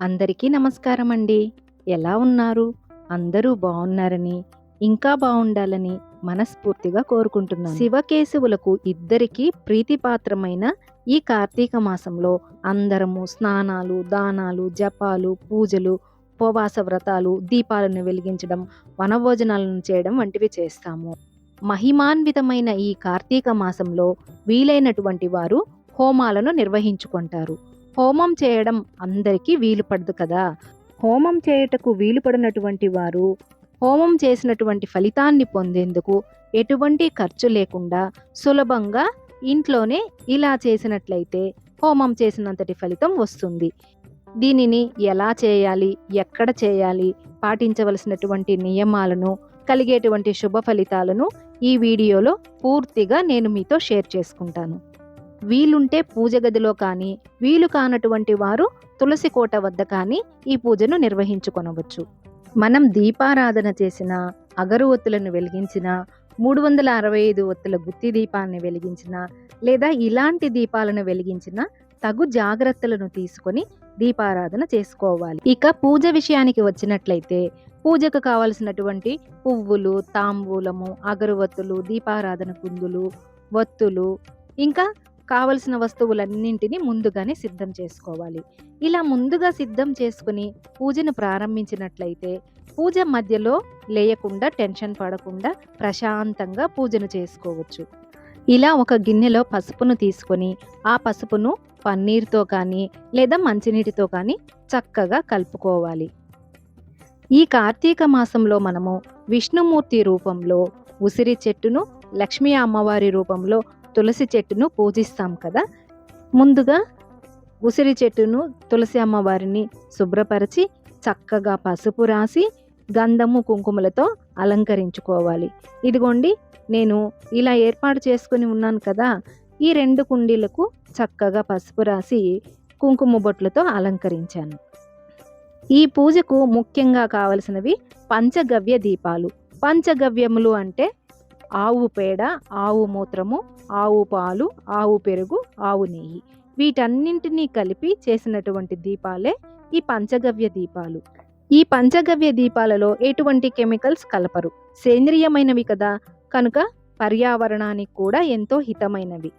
అందరికీ నమస్కారం అండి ఎలా ఉన్నారు? అందరూ బాగున్నారని ఇంకా బాగుండాలని మనస్ఫూర్తిగా కోరుకుంటున్నాను. శివకేశవులకు ఇద్దరికీ ప్రీతిపాత్రమైన ఈ కార్తీక మాసంలో అందరము స్నానాలు దానాలు జపాలు పూజలు ఉపవాస వ్రతాలు దీపాలను వెలిగించడం వనభోజనాలను చేయడం వంటివి చేస్తాము. మహిమాన్వితమైన ఈ కార్తీక మాసంలో వీలైనటువంటి వారు హోమాలను నిర్వహించుకుంటారు. హోమం చేయడం అందరికీ వీలు పడదు కదా. హోమం చేయుటకు వీలు పడినటువంటి వారు హోమం చేసినటువంటి ఫలితాన్ని పొందేందుకు ఎటువంటి ఖర్చు లేకుండా సులభంగా ఇంట్లోనే ఇలా చేసినట్లయితే హోమం చేసినంతటి ఫలితం వస్తుంది. దీనిని ఎలా చేయాలి ఎక్కడ చేయాలి పాటించవలసినటువంటి నియమాలను కలిగేటువంటి శుభ ఫలితాలను ఈ వీడియోలో పూర్తిగా నేను మీతో షేర్ చేసుకుంటాను. వీలుంటే పూజ గదిలో కానీ వీలు కానటువంటి వారు తులసి కోట వద్ద కానీ ఈ పూజను నిర్వహించుకొనవచ్చు. మనం దీపారాధన చేసిన అగరువత్తులను వెలిగించిన మూడు వందల అరవై ఐదు ఒత్తుల గుత్తి దీపాన్ని వెలిగించిన లేదా ఇలాంటి దీపాలను వెలిగించిన తగు జాగ్రత్తలను తీసుకొని దీపారాధన చేసుకోవాలి. ఇక పూజ విషయానికి వచ్చినట్లయితే పూజకు కావలసినటువంటి పువ్వులు తాంబూలము అగరువత్తులు దీపారాధన కుందులు వత్తులు ఇంకా కావలసిన వస్తువులన్నింటినీ ముందుగానే సిద్ధం చేసుకోవాలి. ఇలా ముందుగా సిద్ధం చేసుకుని పూజను ప్రారంభించినట్లయితే పూజ మధ్యలో లేయకుండా టెన్షన్ పడకుండా ప్రశాంతంగా పూజను చేసుకోవచ్చు. ఇలా ఒక గిన్నెలో పసుపును తీసుకొని ఆ పసుపును పన్నీర్తో కానీ లేదా మంచినీటితో కానీ చక్కగా కలుపుకోవాలి. ఈ కార్తీక మాసంలో మనము విష్ణుమూర్తి రూపంలో ఉసిరి చెట్టును లక్ష్మీ అమ్మవారి రూపంలో తులసి చెట్టును పూజిస్తాం కదా. ముందుగా ఉసిరి చెట్టును తులసి అమ్మవారిని శుభ్రపరిచి చక్కగా పసుపు రాసి గంధము కుంకుమలతో అలంకరించుకోవాలి. ఇదిగోండి నేను ఇలా ఏర్పాటు చేసుకుని ఉన్నాను కదా. ఈ రెండు కుండీలకు చక్కగా పసుపు రాసి కుంకుమ బొట్లతో అలంకరించాను. ఈ పూజకు ముఖ్యంగా కావలసినవి పంచగవ్య దీపాలు. పంచగవ్యములు అంటే ఆవు పేడ ఆవు మూత్రము ఆవు పాలు ఆవు పెరుగు ఆవు నెయ్యి. వీటన్నింటినీ కలిపి చేసినటువంటి దీపాలే ఈ పంచగవ్య దీపాలు. ఈ పంచగవ్య దీపాలలో ఎటువంటి కెమికల్స్ కలపరు. సేంద్రియమైనవి కదా. కనుక పర్యావరణానికి కూడా ఎంతో హితమైనవి.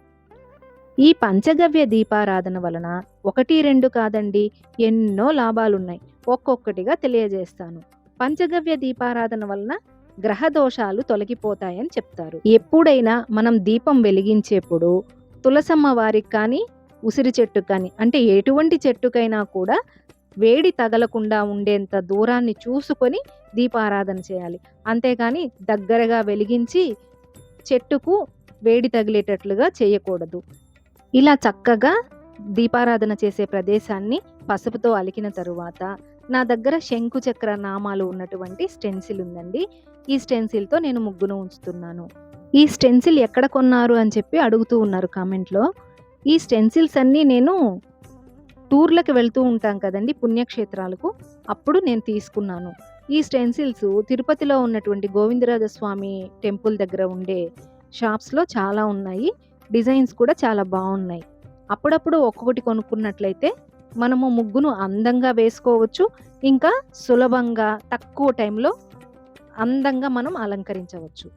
ఈ పంచగవ్య దీపారాధన వలన ఒకటి రెండు కాదండి ఎన్నో లాభాలున్నాయి. ఒక్కొక్కటిగా తెలియజేస్తాను. పంచగవ్య దీపారాధన వలన గ్రహ దోషాలు తొలగిపోతాయని చెప్తారు. ఎప్పుడైనా మనం దీపం వెలిగించేప్పుడు తులసమ్మ వారికి కానీ ఉసిరి చెట్టు కానీ అంటే ఎటువంటి చెట్టుకైనా కూడా వేడి తగలకుండా ఉండేంత దూరాన్ని చూసుకొని దీపారాధన చేయాలి. అంతేగాని దగ్గరగా వెలిగించి చెట్టుకు వేడి తగిలేటట్లుగా చేయకూడదు. ఇలా చక్కగా దీపారాధన చేసే ప్రదేశాన్ని పసుపుతో అలికిన తరువాత నా దగ్గర శంకు చక్ర నామాలు ఉన్నటువంటి స్టెన్సిల్ ఉందండి. ఈ స్టెన్సిల్తో నేను ముగ్గును ఉంచుతున్నాను. ఈ స్టెన్సిల్ ఎక్కడ కొన్నారు అని చెప్పి అడుగుతూ ఉన్నారు కామెంట్లో. ఈ స్టెన్సిల్స్ అన్నీ నేను టూర్లకు వెళ్తూ ఉంటాం కదండి పుణ్యక్షేత్రాలకు. అప్పుడు నేను తీసుకున్నాను. ఈ స్టెన్సిల్స్ తిరుపతిలో ఉన్నటువంటి గోవిందరాజ స్వామి టెంపుల్ దగ్గర ఉండే షాప్స్లో చాలా ఉన్నాయి. డిజైన్స్ కూడా చాలా బాగున్నాయి. అప్పుడప్పుడు ఒక్కొక్కటి కొనుక్కున్నట్లయితే మనము ముగ్గును అందంగా వేసుకోవచ్చు. ఇంకా సులభంగా తక్కువ టైంలో అందంగా మనం అలంకరించవచ్చు.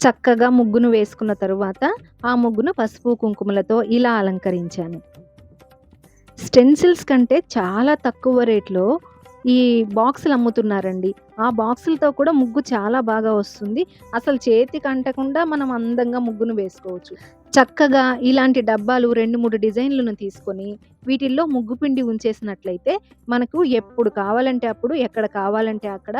చక్కగా ముగ్గును వేసుకున్న తరువాత ఆ ముగ్గును పసుపు కుంకుమలతో ఇలా అలంకరించాను. స్టెన్సిల్స్ కంటే చాలా తక్కువ రేట్లో ఈ బాక్సులు అమ్ముతున్నారండి. ఆ బాక్సులతో కూడా ముగ్గు చాలా బాగా వస్తుంది. అసలు చేతికి అంటకుండా మనం అందంగా ముగ్గును వేసుకోవచ్చు. చక్కగా ఇలాంటి డబ్బాలు రెండు మూడు డిజైన్లను తీసుకొని వీటిల్లో ముగ్గు పిండి ఉంచేసినట్లయితే మనకు ఎప్పుడు కావాలంటే అప్పుడు ఎక్కడ కావాలంటే అక్కడ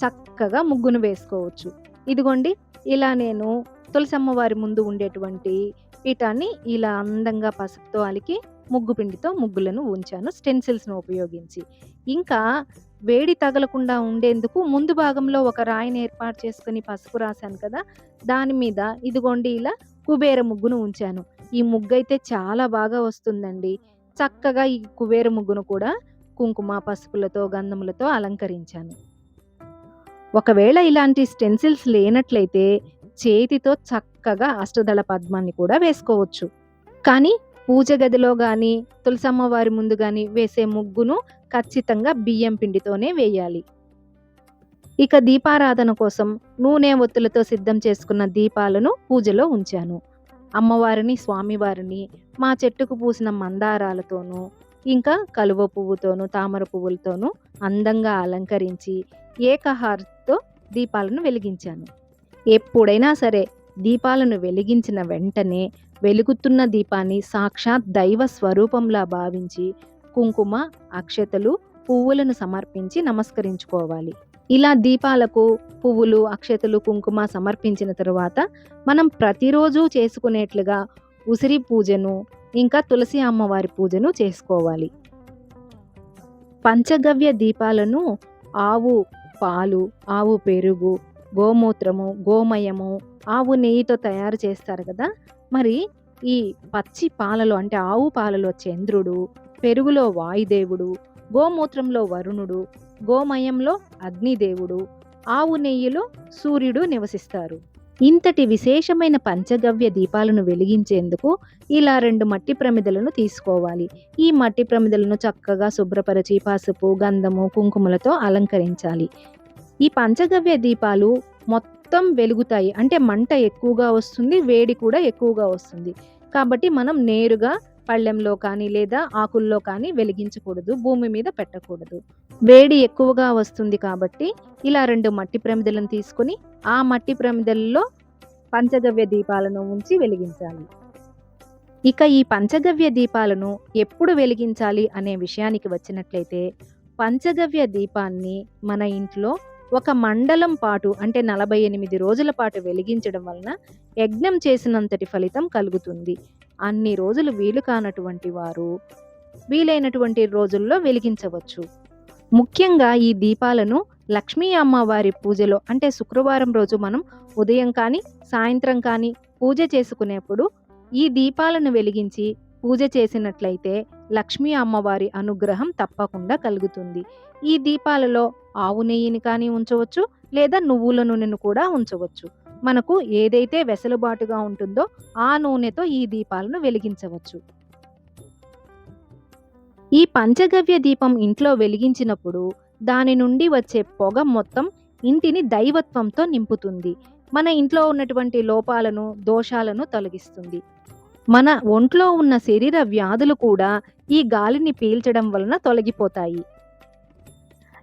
చక్కగా ముగ్గును వేసుకోవచ్చు. ఇదిగోండి ఇలా నేను తులసమ్మ వారి ముందు ఉండేటువంటి పీఠాన్ని ఇలా అందంగా పసుపుతో అలికి ముగ్గు పిండితో ముగ్గులను ఉంచాను స్టెన్సిల్స్ను ఉపయోగించి. ఇంకా వేడి తగలకుండా ఉండేందుకు ముందు భాగంలో ఒక రాయిని ఏర్పాటు చేసుకుని పసుపు రాశాను కదా దాని మీద ఇదిగోండి ఇలా కుబేర ముగ్గును ఉంచాను. ఈ ముగ్గు అయితే చాలా బాగా వస్తుందండి. చక్కగా ఈ కుబేర ముగ్గును కూడా కుంకుమ పసుపులతో గంధములతో అలంకరించాను. ఒకవేళ ఇలాంటి స్టెన్సిల్స్ లేనట్లయితే చేతితో చక్కగా అష్టదళ పద్మాన్ని కూడా వేసుకోవచ్చు. కానీ పూజ గదిలో కానీ తులసమ్మ వారి ముందు కానీ వేసే ముగ్గును ఖచ్చితంగా బియ్యం పిండితోనే వేయాలి. ఇక దీపారాధన కోసం నూనె ఒత్తులతో సిద్ధం చేసుకున్న దీపాలను పూజలో ఉంచాను. అమ్మవారిని, స్వామివారిని మా చెట్టుకు పూసిన మందారాలతోనూ, ఇంకా కలువ పువ్వుతోనూ, తామర పువ్వులతోనూ అందంగా అలంకరించి ఏకహారతో దీపాలను వెలిగించాను. ఎప్పుడైనా సరే దీపాలను వెలిగించిన వెంటనే వెలుగుతున్న దీపాన్ని సాక్షాత్ దైవ స్వరూపంలా భావించి కుంకుమ, అక్షతలు, పువ్వులను సమర్పించి నమస్కరించుకోవాలి. ఇలా దీపాలకు పువ్వులు, అక్షతలు, కుంకుమ సమర్పించిన తరువాత మనం ప్రతిరోజు చేసుకునేట్లుగా ఉసిరి పూజను, ఇంకా తులసి అమ్మవారి పూజను చేసుకోవాలి. పంచగవ్య దీపాలను ఆవు పాలు, ఆవు పెరుగు, గోమూత్రము, గోమయము, ఆవు నెయ్యితో తయారు చేస్తారు కదా! మరి ఈ పచ్చి పాలలో అంటే ఆవు పాలలో చంద్రుడు, పెరుగులో వాయుదేవుడు, గోమూత్రంలో వరుణుడు, గోమయంలో అగ్నిదేవుడు, ఆవు నెయ్యిలో సూర్యుడు నివసిస్తారు. ఇంతటి విశేషమైన పంచగవ్య దీపాలను వెలిగించేందుకు ఇలా రెండు మట్టి ప్రమిదలను తీసుకోవాలి. ఈ మట్టి ప్రమిదలను చక్కగా శుభ్రపరచి పసుపు, గంధము, కుంకుమలతో అలంకరించాలి. ఈ పంచగవ్య దీపాలు మొత్తం మొత్తం వెలుగుతాయి. అంటే మంట ఎక్కువగా వస్తుంది. వేడి కూడా ఎక్కువగా వస్తుంది. కాబట్టి మనం నేరుగా పళ్ళెంలో కానీ, లేదా ఆకుల్లో కానీ వెలిగించకూడదు. భూమి మీద పెట్టకూడదు. వేడి ఎక్కువగా వస్తుంది కాబట్టి ఇలా రెండు మట్టి ప్రమిదలను తీసుకొని ఆ మట్టి ప్రమిదల్లో పంచగవ్య దీపాలను ఉంచి వెలిగించాలి. ఇక ఈ పంచగవ్య దీపాలను ఎప్పుడు వెలిగించాలి అనే విషయానికి వచ్చినట్లయితే పంచగవ్య దీపాన్ని మన ఇంట్లో ఒక మండలం పాటు అంటే 48 రోజుల పాటు వెలిగించడం వలన యజ్ఞం చేసినంతటి ఫలితం కలుగుతుంది. అన్ని రోజులు వీలు కానటువంటి వారు వీలైనటువంటి రోజుల్లో వెలిగించవచ్చు. ముఖ్యంగా ఈ దీపాలను లక్ష్మీ అమ్మవారి పూజలో అంటే శుక్రవారం రోజు మనం ఉదయం కానీ, సాయంత్రం కానీ పూజ చేసుకునేప్పుడు ఈ దీపాలను వెలిగించి పూజ చేసినట్లయితే లక్ష్మీ అమ్మవారి అనుగ్రహం తప్పకుండా కలుగుతుంది. ఈ దీపాలలో ఆవు నెయ్యిని కానీ ఉంచవచ్చు. లేదా నువ్వుల నూనెను కూడా ఉంచవచ్చు. మనకు ఏదైతే వెసులుబాటుగా ఉంటుందో ఆ నూనెతో ఈ దీపాలను వెలిగించవచ్చు. ఈ పంచగవ్య దీపం ఇంట్లో వెలిగించినప్పుడు దాని నుండి వచ్చే పొగ మొత్తం ఇంటిని దైవత్వంతో నింపుతుంది. మన ఇంట్లో ఉన్నటువంటి లోపాలను, దోషాలను తొలగిస్తుంది. మన ఒంట్లో ఉన్న శరీర వ్యాధులు కూడా ఈ గాలిని పీల్చడం వలన తొలగిపోతాయి.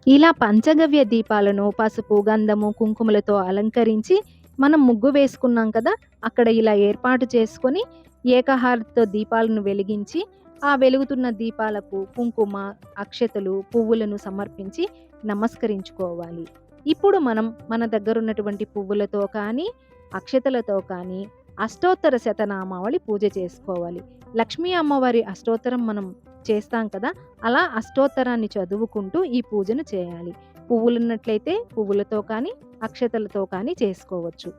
ఇలా పంచగవ్య దీపాలను పసుపు, గంధము, కుంకుమలతో అలంకరించి మనం ముగ్గు వేసుకున్నాం కదా! అక్కడ ఇలా ఏర్పాటు చేసుకొని ఏకహారతితో దీపాలను వెలిగించి ఆ వెలుగుతున్న దీపాలకు కుంకుమ, అక్షతలు, పువ్వులను సమర్పించి నమస్కరించుకోవాలి. ఇప్పుడు మనం మన దగ్గరున్నటువంటి పువ్వులతో కానీ, అక్షతలతో కానీ అష్టోత్తర శతనామావళి పూజ చేసుకోవాలి. లక్ష్మీ అమ్మవారి అష్టోత్తరం మనం చేస్తాం కదా! అలా అష్టోత్తరాన్ని చదువుకుంటూ ఈ పూజను చేయాలి. పువ్వులున్నట్లయితే పువ్వులతో కానీ, అక్షతలతో కానీ చేసుకోవచ్చు.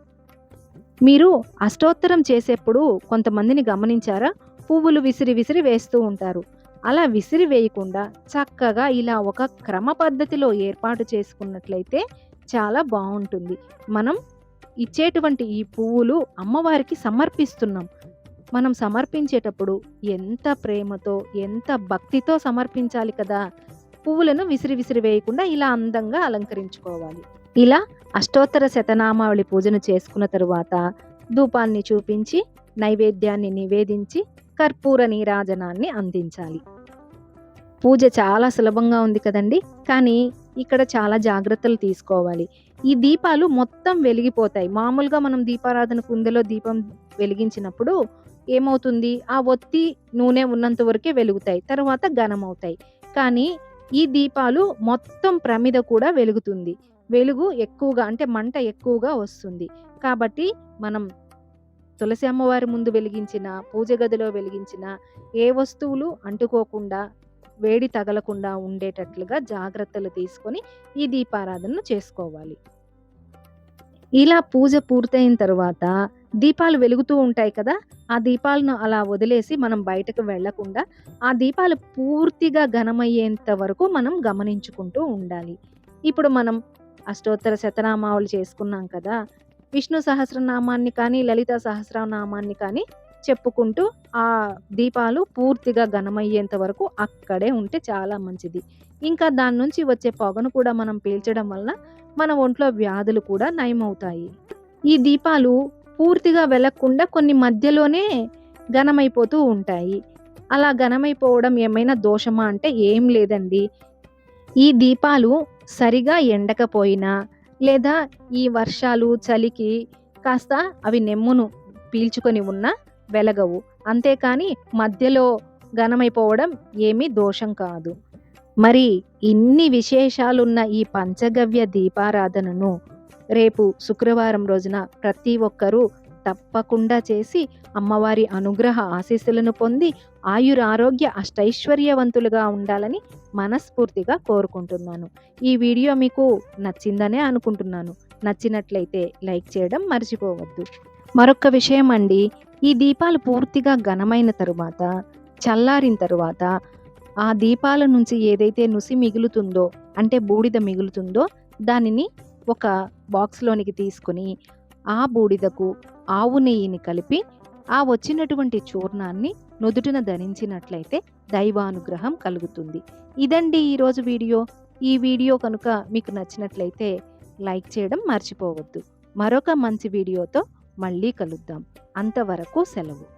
మీరు అష్టోత్తరం చేసేప్పుడు కొంతమందిని గమనించారా? పువ్వులు విసిరి విసిరి వేస్తూ ఉంటారు. అలా విసిరి వేయకుండా చక్కగా ఇలా ఒక క్రమ పద్ధతిలో ఏర్పాటు చేసుకున్నట్లయితే చాలా బాగుంటుంది మనం ఇచ్చేటువంటి ఈ పువ్వులు అమ్మవారికి సమర్పిస్తున్నాం. మనం సమర్పించేటప్పుడు ఎంత ప్రేమతో, ఎంత భక్తితో సమర్పించాలి కదా! పువ్వులను విసిరి విసిరి వేయకుండా ఇలా అందంగా అలంకరించుకోవాలి. ఇలా అష్టోత్తర శతనామావళి పూజను చేసుకున్న తరువాత ధూపాన్ని చూపించి, నైవేద్యాన్ని నివేదించి, కర్పూర నీరాజనాన్ని అందించాలి. పూజ చాలా సులభంగా ఉంది కదండీ! కానీ ఇక్కడ చాలా జాగ్రత్తలు తీసుకోవాలి. ఈ దీపాలు మొత్తం వెలిగిపోతాయి. మామూలుగా మనం దీపారాధన కుందలో దీపం వెలిగించినప్పుడు ఏమవుతుంది? ఆ ఒత్తి, నూనె ఉన్నంత వరకే వెలుగుతాయి. తర్వాత ఘనమవుతాయి. కానీ ఈ దీపాలు మొత్తం ప్రమిద కూడా వెలుగుతుంది. వెలుగు ఎక్కువగా అంటే మంట ఎక్కువగా వస్తుంది. కాబట్టి మనం తులసి అమ్మవారి ముందు వెలిగించిన, పూజ గదిలో వెలిగించిన ఏ వస్తువులు అంటుకోకుండా, వేడి తగలకుండా ఉండేటట్లుగా జాగ్రత్తలు తీసుకొని ఈ దీపారాధనను చేసుకోవాలి. ఇలా పూజ పూర్తయిన తర్వాత దీపాలు వెలుగుతూ ఉంటాయి కదా! ఆ దీపాలను అలా వదిలేసి మనం బయటకు వెళ్ళకుండా ఆ దీపాలు పూర్తిగా ఘనమయ్యేంత వరకు మనం గమనించుకుంటూ ఉండాలి. ఇప్పుడు మనం అష్టోత్తర శతనామావళి చేసుకున్నాం కదా! విష్ణు సహస్రనామాన్ని కానీ, లలిత సహస్రనామాన్ని కానీ చెప్పుకుంటూ ఆ దీపాలు పూర్తిగా ఘనమయ్యేంత వరకు అక్కడే ఉంటే చాలా మంచిది. ఇంకా దాని నుంచి వచ్చే పొగను కూడా మనం పీల్చడం వలన మన ఒంట్లో వ్యాధులు కూడా నయమవుతాయి. ఈ దీపాలు పూర్తిగా వెలగకుండా కొన్ని మధ్యలోనే ఘనమైపోతూ ఉంటాయి. అలా ఘనమైపోవడం ఏమైనా దోషమా అంటే ఏం లేదండి. ఈ దీపాలు సరిగా ఎండకపోయినా లేదా ఈ వర్షాలు చలికి కాస్త అవి నెమ్మును పీల్చుకొని ఉన్నా వెలగవు. అంతేకాని మధ్యలో ఘనమైపోవడం ఏమీ దోషం కాదు. మరి ఇన్ని విశేషాలున్న ఈ పంచగవ్య దీపారాధనను రేపు శుక్రవారం రోజున ప్రతి ఒక్కరూ తప్పకుండా చేసి అమ్మవారి అనుగ్రహ ఆశీస్సులను పొంది ఆయుర ఆరోగ్య అష్టైశ్వర్యవంతులుగా ఉండాలని మనస్ఫూర్తిగా కోరుకుంటున్నాను. ఈ వీడియో మీకు నచ్చిందనే అనుకుంటున్నాను. నచ్చినట్లయితే లైక్ చేయడం మర్చిపోవద్దు. మరొక విషయం అండి ఈ దీపాలు పూర్తిగా ఘనమైన తరువాత చల్లారిన తరువాత ఆ దీపాల నుంచి ఏదైతే నుసి మిగులుతుందో అంటే బూడిద మిగులుతుందో దానిని ఒక బాక్స్లోనికి తీసుకుని ఆ బూడిదకు ఆవు నెయ్యిని కలిపి ఆ వచ్చినటువంటి చూర్ణాన్ని నుదుటిన ధరించినట్లయితే దైవానుగ్రహం కలుగుతుంది. ఇదండి ఈరోజు వీడియో. ఈ వీడియో కనుక మీకు నచ్చినట్లయితే లైక్ చేయడం మర్చిపోవద్దు. మరొక మంచి వీడియోతో మళ్ళీ కలుద్దాం. అంతవరకు సెలవు.